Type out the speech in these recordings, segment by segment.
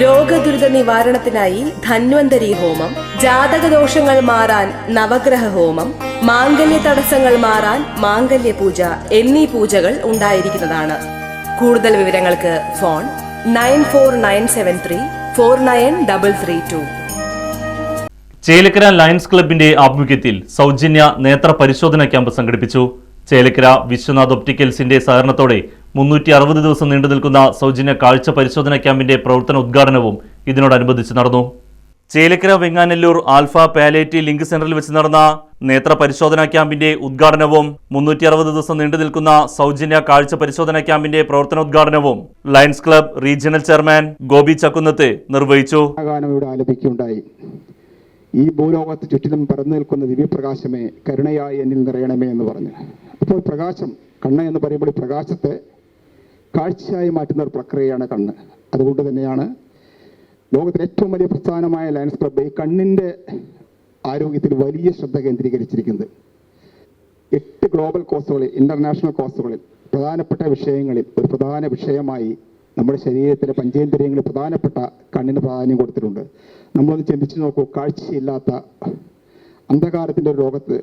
രോഗദുരിത നിവാരണത്തിനായി ധന്വന്തരി ഹോമം ജാതക ദോഷങ്ങൾ മാറാൻ നവഗ്രഹ ഹോമം മാംഗല്യ തടസ്സങ്ങൾ മാറാൻ മാംഗല്യ പൂജ എന്നീ പൂജകൾ ഉണ്ടായിരിക്കുന്നതാണ്. കൂടുതൽ വിവരങ്ങൾക്ക് phone nine four nine seven three four nine double three two. Chelakkara Lions ക്ലബിന്റെ ആഭിമുഖ്യത്തിൽ സൗജന്യ നേത്ര പരിശോധന ക്യാമ്പ് സംഘടിപ്പിച്ചു. ചേലക്കര വിശ്വനാഥ് ഒപ്റ്റിക്കൽസിന്റെ സഹകരണത്തോടെ മുന്നൂറ്റി അറുപത് ദിവസം നീണ്ടു നിൽക്കുന്ന സൗജന്യ കാഴ്ച പരിശോധന ക്യാമ്പിന്റെ പ്രവർത്തന ഉദ്ഘാടനവും ഇതിനോടനുബന്ധിച്ച് നടന്നു. Chelakkara Venganallur Alpha palliative link സെന്ററിൽ വെച്ച് നടന്ന നേത്ര പരിശോധനാ ക്യാമ്പിന്റെ ഉദ്ഘാടനവും മുന്നൂറ്റി അറുപത് ദിവസം നീണ്ടു നിൽക്കുന്ന സൗജന്യ കാഴ്ച പരിശോധനാ ക്യാമ്പിന്റെ പ്രവർത്തനോദ്ഘാടനവും Lions club regional chairman Gopi Chakkunnath നിർവഹിച്ചു. ഈ ഭൂലോകത്ത് ചുറ്റിലും പരന്നു നിൽക്കുന്ന ദിവ്യപ്രകാശമേ കരുണയായി എന്നിൽ നിറയണമേ എന്ന് പറഞ്ഞു. അപ്പോൾ പ്രകാശം കണ്ണ എന്ന് പറയുമ്പോൾ പ്രകാശത്തെ കാഴ്ചയായി മാറ്റുന്ന ഒരു പ്രക്രിയയാണ് കണ്ണ്. അതുകൊണ്ട് തന്നെയാണ് ലോകത്തിലെ ഏറ്റവും വലിയ പ്രസ്ഥാനമായ ലയൻസ് ക്ലബ്ബ് ഈ കണ്ണിന്റെ ആരോഗ്യത്തിൽ വലിയ ശ്രദ്ധ കേന്ദ്രീകരിച്ചിരിക്കുന്നത്. എട്ട് ഗ്ലോബൽ കോഴ്സുകളിൽ ഇന്റർനാഷണൽ കോഴ്സുകളിൽ പ്രധാനപ്പെട്ട വിഷയങ്ങളിൽ ഒരു പ്രധാന വിഷയമായി നമ്മുടെ ശരീരത്തിലെ പഞ്ചേന്ദ്രിയങ്ങളിൽ പ്രധാനപ്പെട്ട കണ്ണിന് പ്രാധാന്യം കൊടുത്തിട്ടുണ്ട്. നമ്മളൊന്ന് ചിന്തിച്ചു നോക്കൂ കാഴ്ചയില്ലാത്ത അന്ധകാരത്തിന്റെ ഒരു ലോകത്ത്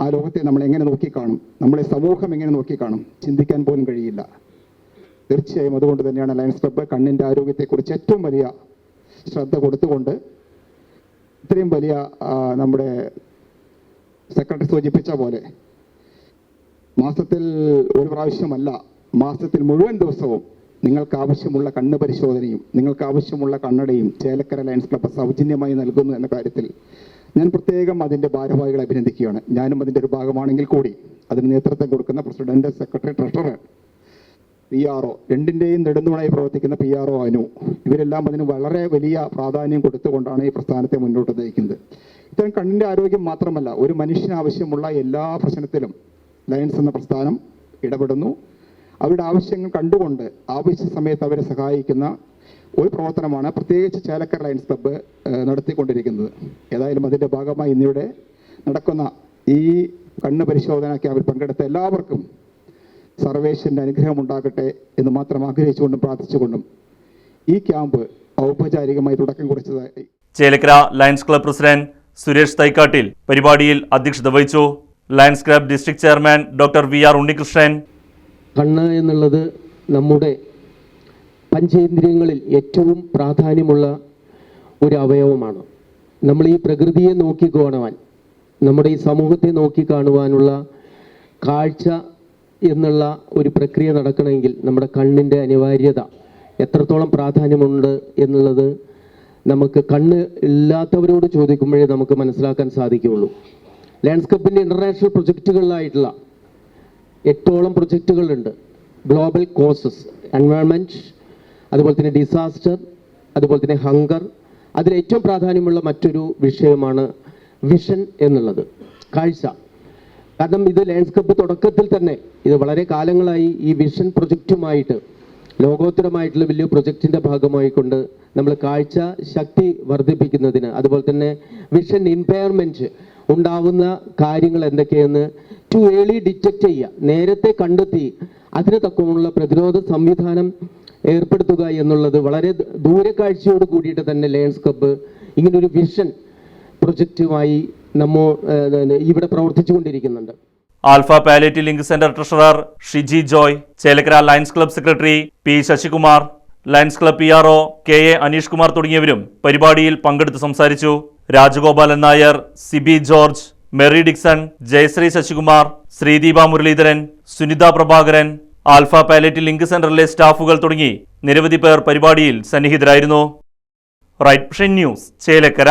ആ ലോകത്തെ നമ്മൾ എങ്ങനെ നോക്കിക്കാണും? നമ്മളെ സമൂഹം എങ്ങനെ നോക്കിക്കാണും? ചിന്തിക്കാൻ പോലും കഴിയില്ല. തീർച്ചയായും അതുകൊണ്ട് തന്നെയാണ് ലയൺസ് ക്ലബ്ബ് കണ്ണിന്റെ ആരോഗ്യത്തെക്കുറിച്ച് ഏറ്റവും വലിയ ശ്രദ്ധ കൊടുത്തുകൊണ്ട് ഇത്രയും വലിയ നമ്മുടെ സെക്രട്ടറി സൂചിപ്പിച്ച പോലെ മാസത്തിൽ ഒരു പ്രാവശ്യമല്ല മാസത്തിൽ മുഴുവൻ ദിവസവും നിങ്ങൾക്ക് ആവശ്യമുള്ള കണ്ണ് പരിശോധനയും നിങ്ങൾക്ക് ആവശ്യമുള്ള കണ്ണടയും ചേലക്കര ലയൺസ് ക്ലബ്ബ് സൗജന്യമായി നൽകുന്നു എന്ന കാര്യത്തിൽ ഞാൻ പ്രത്യേകം അതിന്റെ ഭാരവാഹികളെ അഭിനന്ദിക്കുകയാണ്. ഞാനും അതിന്റെ ഒരു ഭാഗമാണെങ്കിൽ കൂടി അതിന് നേതൃത്വം കൊടുക്കുന്ന president secretary treasurer P R O രണ്ടിന്റെയും നെടുന്തുണയായി പ്രവർത്തിക്കുന്ന പി ആർ ഒ അനു. ഇവരെല്ലാം അതിന് വളരെ വലിയ പ്രാധാന്യം കൊടുത്തുകൊണ്ടാണ് ഈ പ്രസ്ഥാനത്തെ മുന്നോട്ട് നയിക്കുന്നത്. ഇത്തരം കണ്ണിന്റെ ആരോഗ്യം മാത്രമല്ല ഒരു മനുഷ്യന് ആവശ്യമുള്ള എല്ലാ പ്രശ്നത്തിലും ലയൻസ് എന്ന പ്രസ്ഥാനം ഇടപെടുന്നു. അവരുടെ ആവശ്യങ്ങൾ കണ്ടുകൊണ്ട് ആവശ്യ സമയത്ത് അവരെ സഹായിക്കുന്ന ഒരു പ്രവർത്തനമാണ് പ്രത്യേകിച്ച് ചേലക്കര ലയൻസ് ക്ലബ്ബ് നടത്തിക്കൊണ്ടിരിക്കുന്നത്. ഏതായാലും അതിന്റെ ഭാഗമായി ഇന്നിവിടെ നടക്കുന്ന ഈ കണ്ണ് പരിശോധന ക്യാമ്പിൽ പങ്കെടുത്ത എല്ലാവർക്കും സർവേശ്വരന്റെ അനുഗ്രഹം ഉണ്ടാകട്ടെ എന്ന് മാത്രം ആഗ്രഹിച്ചുകൊണ്ടും പ്രാർത്ഥിച്ചുകൊണ്ടും ഈ ക്യാമ്പ് ഔപചാരികമായി തുടക്കം കുറിച്ചതായി. Chelakkara Lions club president Suresh Thaikattil പരിപാടിയിൽ അധ്യക്ഷത വഹിച്ചു. Lions club district chairman doctor V R Unnikrishnan. കണ്ണ് എന്നുള്ളത് നമ്മുടെ പഞ്ചേന്ദ്രിയങ്ങളിൽ ഏറ്റവും പ്രാധാന്യമുള്ള ഒരു അവയവമാണ്. നമ്മൾ ഈ പ്രകൃതിയെ നോക്കി കാണുവാൻ നമ്മുടെ ഈ സമൂഹത്തെ നോക്കി കാണുവാനുള്ള കാഴ്ച എന്നുള്ള ഒരു പ്രക്രിയ നടക്കണമെങ്കിൽ നമ്മുടെ കണ്ണിന്റെ അനിവാര്യത എത്രത്തോളം പ്രാധാന്യമുണ്ട് എന്നുള്ളത് നമുക്ക് കണ്ണ് ഇല്ലാത്തവരോട് ചോദിക്കുമ്പോഴേ നമുക്ക് മനസ്സിലാക്കാൻ സാധിക്കുകയുള്ളൂ. ലാൻഡ്സ്കേപ്പിന്റെ ഇന്റർനാഷണൽ പ്രൊജക്റ്റുകളിലായിട്ടുള്ള എട്ടോളം പ്രൊജക്റ്റുകളുണ്ട് ഗ്ലോബൽ കോസസ് എൻവയോൺമെന്റ് അതുപോലെ തന്നെ ഡിസാസ്റ്റർ അതുപോലെ തന്നെ ഹങ്കർ അതിൽ ഏറ്റവും പ്രാധാന്യമുള്ള മറ്റൊരു വിഷയമാണ് വിഷൻ എന്നുള്ളത്. കാഴ്ച. കാരണം ഇത് ലാൻഡ്സ്കേപ്പ് തുടക്കത്തിൽ തന്നെ ഇത് വളരെ കാലങ്ങളായി ഈ വിഷൻ പ്രൊജക്റ്റുമായിട്ട് ലോകോത്തരമായിട്ടുള്ള വലിയ പ്രൊജക്റ്റിന്റെ ഭാഗമായിക്കൊണ്ട് നമ്മൾ കാഴ്ച ശക്തി വർദ്ധിപ്പിക്കുന്നതിന് അതുപോലെ തന്നെ വിഷൻ ഇമ്പയർമെന്റ് ഉണ്ടാവുന്ന കാര്യങ്ങൾ എന്തൊക്കെയെന്ന് ടു ഏർലി ഡിറ്റക്റ്റ് ചെയ്യുക നേരത്തെ കണ്ടെത്തി അതിന് തക്കമുള്ള പ്രതിരോധ സംവിധാനം ഏർപ്പെടുത്തുക എന്നുള്ളത് വളരെ ദൂരക്കാഴ്ചയോട് കൂടിയിട്ട് തന്നെ ലാൻഡ്സ്കേപ്പ് ഇങ്ങനൊരു വിഷൻ പ്രൊജക്റ്റുമായി നമ്മോ ഇവിടെ പ്രവർത്തിച്ചുകൊണ്ടിരിക്കുന്നുണ്ട്. Alpha palliative link centre treasurer Shiji Joy Chelakkara Lions club secretary P Sasikumar Lions club P R O K A Aneesh Kumar തുടങ്ങിയവരും പരിപാടിയിൽ പങ്കെടുത്ത് സംസാരിച്ചു. Rajagopalan Nair Siby George Mary Dixon Jayasree Sasikumar Sreedeepa Muralidharan Sunitha Prabhakaran Alpha palliative link സെന്ററിലെ സ്റ്റാഫുകൾ തുടങ്ങി നിരവധി പേർ പരിപാടിയിൽ സന്നിഹിതരായിരുന്നു. Right news Chelakkara.